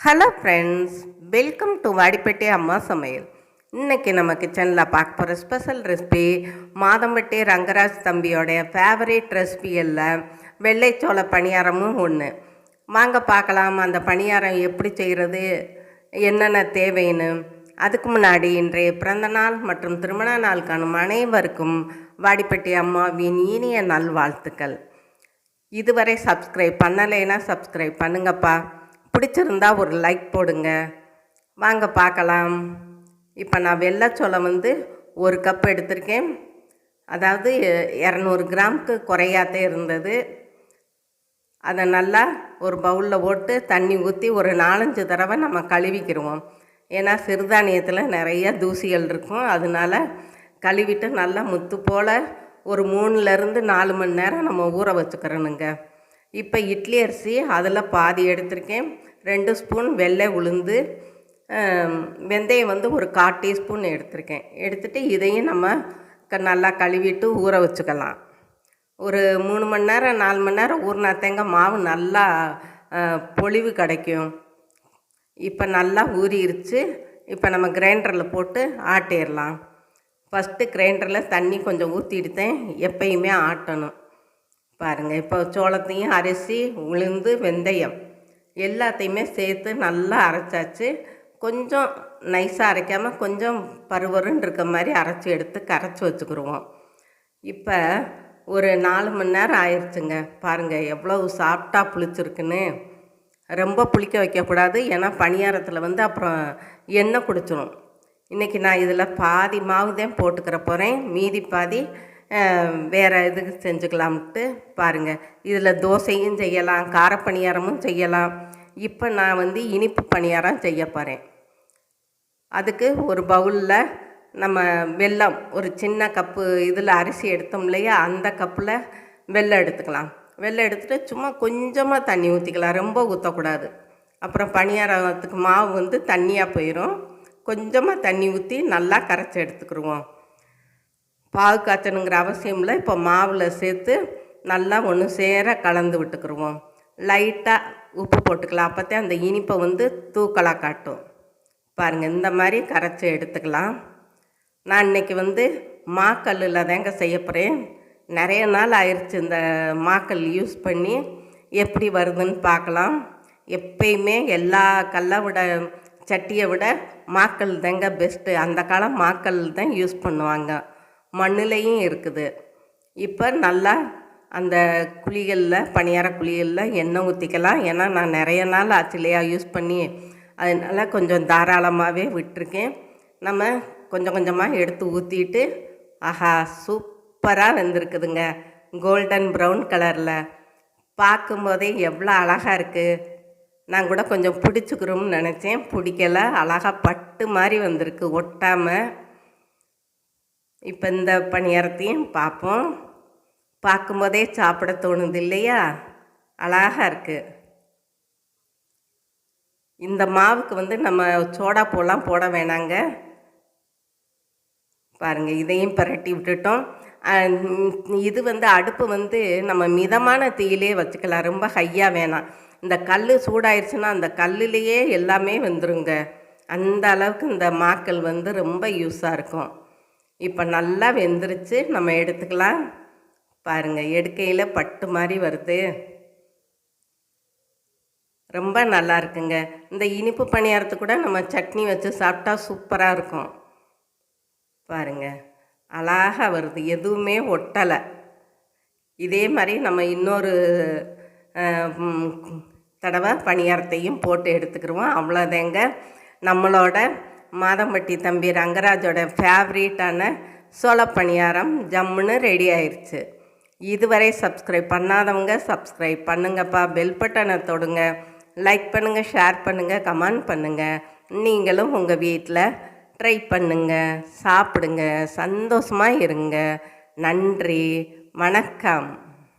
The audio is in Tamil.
Hello friends welcome to Vadipatti அம்மா சமையல் இன்னைக்கு நம்ம கிச்சனில் பார்க்க போகிற ஸ்பெஷல் ரெசிபி மாதம்பட்டி ரங்கராஜ் தம்பியோடைய ஃபேவரேட் ரெசிபியில் வெள்ளைச்சோள பணியாரமும் ஒன்று வாங்க பார்க்கலாம் அந்த பணியாரம் எப்படி செய்கிறது என்னென்ன தேவைன்னு. அதுக்கு முன்னாடி இன்றைய பிறந்த நாள் மற்றும் திருமண நாள் காணும் அனைவருக்கும் வாடிப்பட்டி அம்மாவின் இனிய நல்வாழ்த்துக்கள். இதுவரை சப்ஸ்கிரைப் பண்ணலைன்னா சப்ஸ்கிரைப் பண்ணுங்கப்பா. பிடிச்சிருந்தா ஒரு லைக் போடுங்க. வாங்க பார்க்கலாம். இப்போ நான் வெள்ளைச்சோளம் வந்து ஒரு கப் எடுத்திருக்கேன். அதாவது இரநூறு கிராமுக்கு குறையாத்தே இருந்தது. அதை நல்லா ஒரு பவுலில் போட்டு தண்ணி ஊற்றி ஒரு நாலஞ்சு தடவை நம்ம கழுவிக்கிடுவோம் ஏன்னா சிறுதானியத்தில் நிறைய தூசிகள் இருக்கும். அதனால கழுவிட்டு நல்லா முத்து போல் ஒரு மூணுலேருந்து நாலு மணி நேரம் நம்ம ஊற வச்சுக்கிறணுங்க. இப்போ இட்லி அரிசி அதில் பாதி எடுத்திருக்கேன். ரெண்டு ஸ்பூன் வெள்ளை உளுந்து வெந்தயம் வந்து ஒரு கால் டீஸ்பூன் எடுத்திருக்கேன். எடுத்துகிட்டு இதையும் நம்ம க நல்லா கழுவிட்டு ஊற வச்சுக்கலாம். ஒரு மூணு மணி நேரம் நாலு மணி நேரம் ஊறினா தேங்காய் மாவு நல்லா பொழிவு பொலிவு கிடைக்கும். இப்போ நல்லா ஊறிடுச்சு இப்போ நம்ம கிரைண்டரில் போட்டு ஆட்டிடலாம். ஃபஸ்ட்டு கிரைண்டரில் தண்ணி கொஞ்சம் ஊற்றிடுத்தேன் எப்பயுமே ஆட்டணும். பாருங்கள் இப்போ சோளத்தையும் அரிசி உளுந்து வெந்தயம் எல்லாத்தையுமே சேர்த்து நல்லா அரைச்சாச்சு. கொஞ்சம் நைஸாக அரைக்காமல் கொஞ்சம் பருவருன்னு இருக்க மாதிரி அரைச்சி எடுத்து கரைச்சி வச்சுக்கிடுவோம் இப்போ ஒரு நாலு மணி நேரம் ஆயிடுச்சுங்க பாருங்கள் எவ்வளோ சாஃப்டாக புளிச்சிருக்குன்னு. ரொம்ப புளிக்க வைக்கக்கூடாது. ஏன்னா பணியாரத்தில் வந்து அப்புறம் எண்ணெய் குடிச்சிடும் இன்றைக்கி நான் இதில் பாதி மாவு தான் போட்டுக்கிற போகிறேன் மீதி பாதி வேறு இதுக்கு செஞ்சுக்கலாம்ட்டு பாருங்கள் இதில் தோசையும் செய்யலாம் கார பணியாரமும் செய்யலாம். இப்போ நான் வந்து இனிப்பு பணியாரம் செய்ய போகிறேன் அதுக்கு ஒரு பவுலில் நம்ம வெல்லம் ஒரு சின்ன கப்பு இதில் அரிசி எடுத்தோம் இல்லையா அந்த கப்பில் வெள்ளம் எடுத்துக்கலாம். வெள்ளம் எடுத்துகிட்டு சும்மா கொஞ்சமாக தண்ணி ஊற்றிக்கலாம் ரொம்ப ஊற்றக்கூடாது அப்புறம் பணியாரத்துக்கு மாவு வந்து தண்ணியாக போயிடும் கொஞ்சமாக தண்ணி ஊற்றி நல்லா கரைச்சி எடுத்துக்கிடுவோம் பாகு காய்ச்சணுங்கிற அவசியம் இல்லை இப்போ மாவில் சேர்த்து நல்லா ஒன்று சேர கலந்து விட்டுக்குருவோம். லைட்டாக உப்பு போட்டுக்கலாம். அப்போத்தே அந்த இனிப்பை வந்து தூக்கலாக காட்டும். பாருங்கள் இந்த மாதிரி கரைச்சி எடுத்துக்கலாம். நான் இன்னைக்கு வந்து மாக்கல்லில் தாங்க செய்ய போகிறேன் நிறைய நாள் ஆயிடுச்சு இந்த மாக்கல் யூஸ் பண்ணி. எப்படி வருதுன்னு பார்க்கலாம். எப்பயுமே எல்லா கல்லை விட சட்டியை விட மாக்கல் தாங்க பெஸ்ட்டு அந்த காலம் மாக்கல் தான் யூஸ் பண்ணுவாங்க. மண்ணுலேயும் இருக்குது. இப்போ நல்லா அந்த குழிகளில் பணியார குழிகளில் எண்ணெய் ஊற்றிக்கலாம் ஏன்னா நான் நிறைய நாள் ஆச்சிலையாக யூஸ் பண்ணி அதனால் கொஞ்சம் தாராளமாகவே விட்டுருக்கேன். நம்ம கொஞ்சம் கொஞ்சமாக எடுத்து ஊற்றிட்டு ஆஹா சூப்பராக வெந்திருக்குதுங்க. கோல்டன் ப்ரௌன் கலரில். பார்க்கும்போதே எவ்வளோ அழகாக இருக்குது நான் கூட கொஞ்சம் பிடிச்சிக்கிறோம்னு நினச்சேன். பிடிக்கல. அழகாக பட்டு மாதிரி வந்திருக்கு. ஒட்டாமல் இப்போ இந்த பணியாரத்தையும் பார்ப்போம் பார்க்கும்போதே சாப்பிட தோணுது இல்லையா? அழகாக இருக்குது இந்த மாவுக்கு வந்து நம்ம சோடா பூலாம் போட வேணாங்க. பாருங்கள் இதையும் பிரட்டி விட்டுட்டோம். இது வந்து அடுப்பு வந்து நம்ம மிதமான தீயிலே வச்சுக்கலாம். ரொம்ப ஹையாக வேணாம். இந்த கல் சூடாயிருச்சுன்னா அந்த கல்லுலேயே எல்லாமே வந்துருங்க. அந்த அளவுக்கு இந்த மாக்கள் வந்து ரொம்ப யூஸாக இருக்கும். இப்போ நல்லா வெந்துருச்சு. நம்ம எடுத்துக்கலாம். பாருங்க எடுக்கையில் பட்டு மாதிரி வருது. ரொம்ப நல்லா இருக்குங்க. இந்த இனிப்பு பணியாரத்து கூட நம்ம சட்னி வச்சு சாப்பிட்டா சூப்பராக இருக்கும். பாருங்க அழகாக வருது. எதுவுமே ஒட்டலை. இதே மாதிரி நம்ம இன்னொரு தடவை பணியாரத்தையும் போட்டு எடுத்துக்கிருவோம். அவ்வளோதாங்க நம்மளோட மாதம்பட்டி தம்பி ரங்கராஜோட ஃபேவரேட்டான சோள பணியாரம் ஜம்முன்னு ரெடி ஆயிடுச்சு இதுவரை சப்ஸ்கிரைப் பண்ணாதவங்க சப்ஸ்கிரைப் பண்ணுங்கப்பா. பெல் பட்டனை தொடுங்க. லைக் பண்ணுங்கள் ஷேர் பண்ணுங்கள் கமெண்ட் பண்ணுங்கள் நீங்களும் உங்கள் வீட்டில் ட்ரை பண்ணுங்க. சாப்பிடுங்க. சந்தோஷமாக இருங்க. நன்றி. வணக்கம்.